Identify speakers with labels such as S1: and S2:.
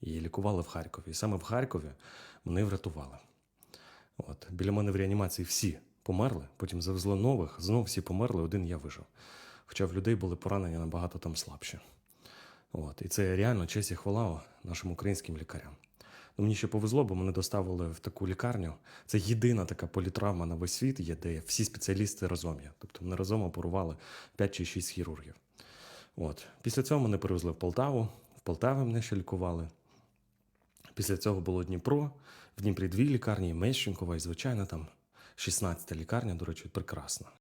S1: і лікували в Харкові. І саме в Харкові мене врятували. От. Біля мене в реанімації всі померли, потім завезли нових, знов всі померли, один я вижив. Хоча в людей були поранення набагато там слабші. От. І це реально честь і хвала нашим українським лікарям. Ну, мені ще повезло, бо мене доставили в таку лікарню. Це єдина така політравма на весь світ є, де всі спеціалісти разом є. Тобто мене разом оперували 5 чи 6 хірургів. От. Після цього мене перевезли в Полтаву. В Полтаві мене ще лікували. Після цього було Дніпро. В Дніпрі дві лікарні, Мещенкова, і звичайно там 16 лікарня, до речі, прекрасна.